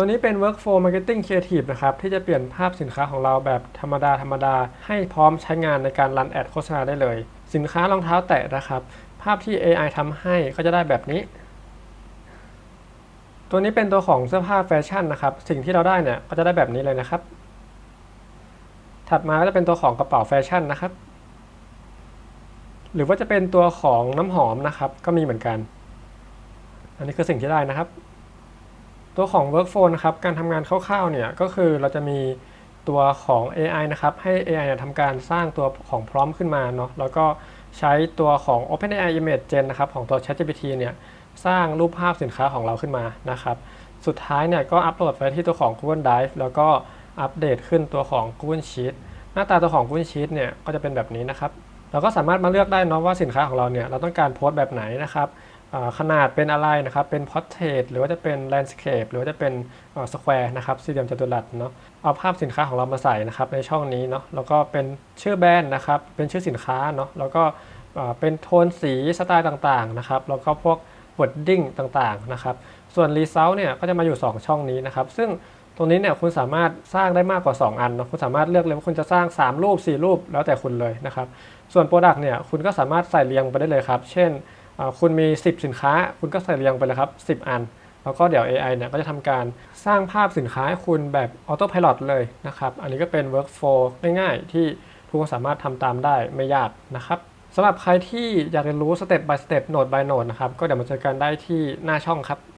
ตัวนี้เป็น workflow marketing creative นะครับ ที่จะเปลี่ยนภาพสินค้าของเราแบบธรรมดาธรรมดา ให้พร้อมใช้งานในการรันแอดโฆษณาได้เลย สินค้ารองเท้าแตะนะครับ ภาพที่ AI ทำให้ก็จะได้แบบนี้ ตัวนี้เป็นตัวของเสื้อผ้าแฟชั่นนะครับ สิ่งที่เราได้เนี่ยก็จะได้แบบนี้เลยนะครับ ถัดมาก็จะเป็นตัวของกระเป๋าแฟชั่นนะครับ หรือว่าจะเป็นตัวของน้ำหอมนะครับ ก็มีเหมือนกัน อันนี้คือสิ่งที่ได้นะครับ ตัวของ workflow นะครับการทำงานคร่าวๆเนี่ยก็คือเราจะมีตัวของ AI นะครับให้ AI เนี่ยทำการสร้างตัวของพร้อมขึ้นมาเนาะแล้วก็ใช้ตัวของ OpenAI Image Gen นะครับของตัว ChatGPT เนี่ยสร้างรูปภาพสินค้าของเราขึ้นมานะครับสุดท้ายเนี่ยก็อัปโหลดไปที่ตัวของ Google Drive แล้วก็อัปเดตขึ้นตัวของ Google Sheet หน้าตาตัวของ Google Sheet เนี่ยก็จะเป็นแบบนี้นะครับเราก็สามารถมาเลือกได้เนาะว่าสินค้าของเราเนี่ยเราต้องการโพสต์แบบไหนนะครับ ขนาดเป็นอะไรนะครับ เป็น portrait หรือว่าจะเป็น landscape หรือว่าจะเป็นอ่า square นะครับสี่เหลี่ยมจัตุรัสเนาะเอาภาพสินค้าของเรามาใส่นะครับในช่องนี้เนาะแล้วก็เป็นชื่อแบรนด์นะครับเป็นชื่อสินค้าเนาะแล้วก็เป็นโทนสีสไตล์ต่างๆนะครับแล้วก็พวก wording ต่างๆนะครับ ส่วน result เนี่ยก็จะมาอยู่ 2 ช่องนี้นะครับ ซึ่งตรงนี้เนี่ยคุณสามารถสร้างได้มากกว่า 2 อันเนาะคุณสามารถเลือกเลยว่าคุณจะสร้าง 3 รูป 4 รูป แล้วแต่คุณเลยนะครับ ส่วน Product เนี่ยคุณก็สามารถใส่เรียงไปได้เลยครับ เช่น คุณมี 10 สินค้า คุณก็ใส่เรียงไปเลยครับ 10 อัน แล้วก็เดี๋ยว AI เนี่ยก็จะทำการสร้างภาพสินค้าให้คุณแบบออโต้พายロเลยนะครับ อันนี้ก็เป็น Workflow ง่ายๆ ที่ทุกคนสามารถทำตามได้ไม่ยากนะครับสำหรับใครที่อยากเรียนรู้ Step by Step Node by Node นะครับ ก็เดี๋ยวมาเจอกันได้ที่หน้าช่องครับ